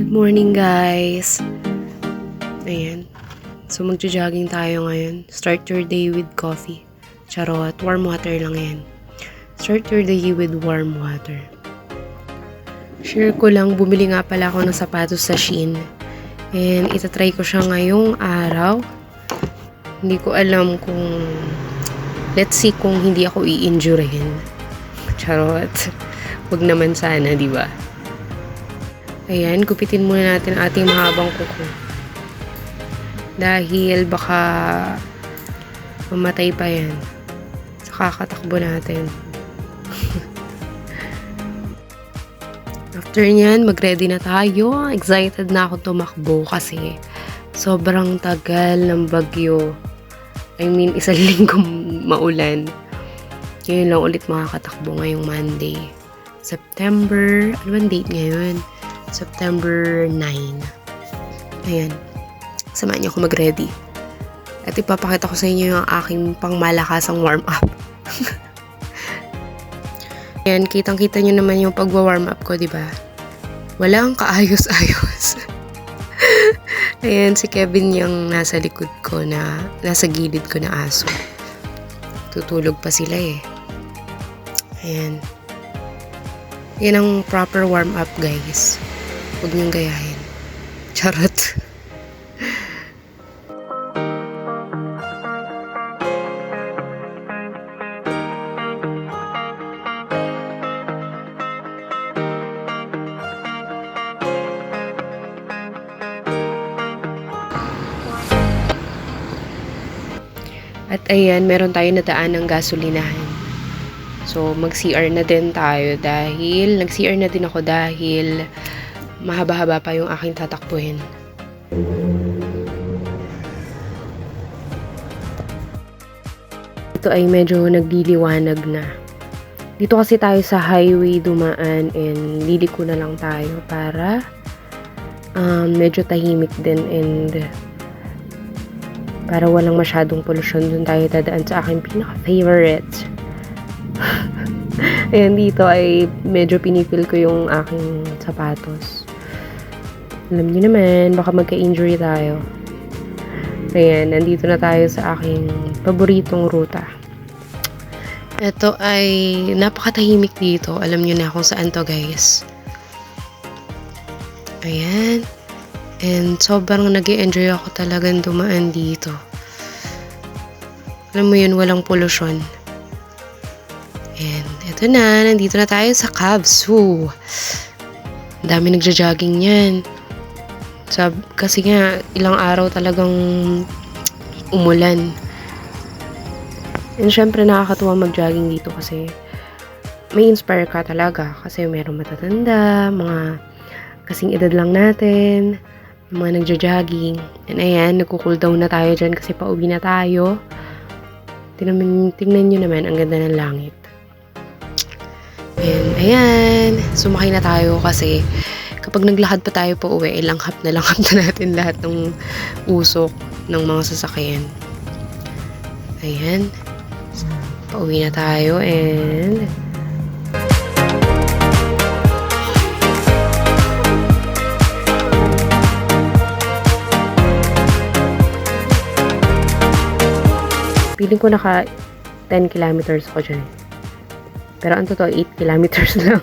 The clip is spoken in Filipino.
Good morning, guys. Ayan. So, magja-jogging tayo ngayon. Start your day with coffee. Charot. Warm water lang yan. Start your day with warm water. Share ko lang, bumili nga pala ako ng sapatos sa Shein. And itatry ko siya ngayong araw. Hindi ko alam kung... Let's see kung hindi ako i-injurehin. Charot. Huwag naman sana, di ba? Ayan, gupitin muna natin ating mahabang kuko. Dahil baka mamatay pa yan. Sa kakatakbo natin. After nyan, mag-ready na tayo. Excited na ako tumakbo kasi sobrang tagal ng bagyo. I mean, isang linggo maulan. Ngayon lang ulit makakatakbo ngayong Monday. September, ano date ngayon? September 9. Ayan. Samahan niyo ako mag-ready. At ipapakita ko sa inyo yung aking pangmalakasang warm-up. Ayan, kitang-kita nyo naman yung pagwa-warm up ko, di ba? Walang kaayos-ayos. Ayan, si Kevin yung nasa likod ko na, nasa gilid ko na aso. Tutulog pa sila eh. Ayan. Yan ang proper warm-up, guys. Huwag niyong gayahin. Charot. At ayan, meron tayo nadaan ng gasolinahan. So, mag-CR na din tayo dahil, nag-CR na din ako dahil mahaba-haba pa yung aking tatakbuhin. Ito ay medyo nagliliwanag na. Dito kasi tayo sa highway dumaan and liliko na lang tayo para um, medyo tahimik din and para walang masyadong pollution dun tayo dadaan sa aking pinaka-favorite. Ayan, dito ay medyo pinipil ko yung aking sapatos. Alam niyo naman, baka magka-injury tayo. Ayan, nandito na tayo sa aking paboritong ruta. Ito ay napakatahimik dito. Alam niyo na kung saan to guys. Ayan. And sobrang nag enjoy ako talagang dumaan dito. Alam mo yun, walang pollution. And eto na, nandito na tayo sa Cavs. Woo! Dami nagja-jogging yan. Sab kasi nga, ilang araw talagang umulan. And syempre, nakakatuwa mag-jogging dito kasi may inspire ka talaga. Kasi merong matatanda, mga kasing edad lang natin, mga nagja-jogging. And ayan, nagko-cool down na tayo dyan kasi pauwi na tayo. Tingnan, tingnan nyo naman, ang ganda ng langit. And ayan, sumakay na tayo kasi kapag naglakad pa tayo pa uwi, eh, langhap na langhap na natin lahat ng usok ng mga sasakyan. Ayan. Pauwi na tayo and Feeling ko naka 10 kilometers ako dyan. Pero ang totoo, 8 kilometers lang.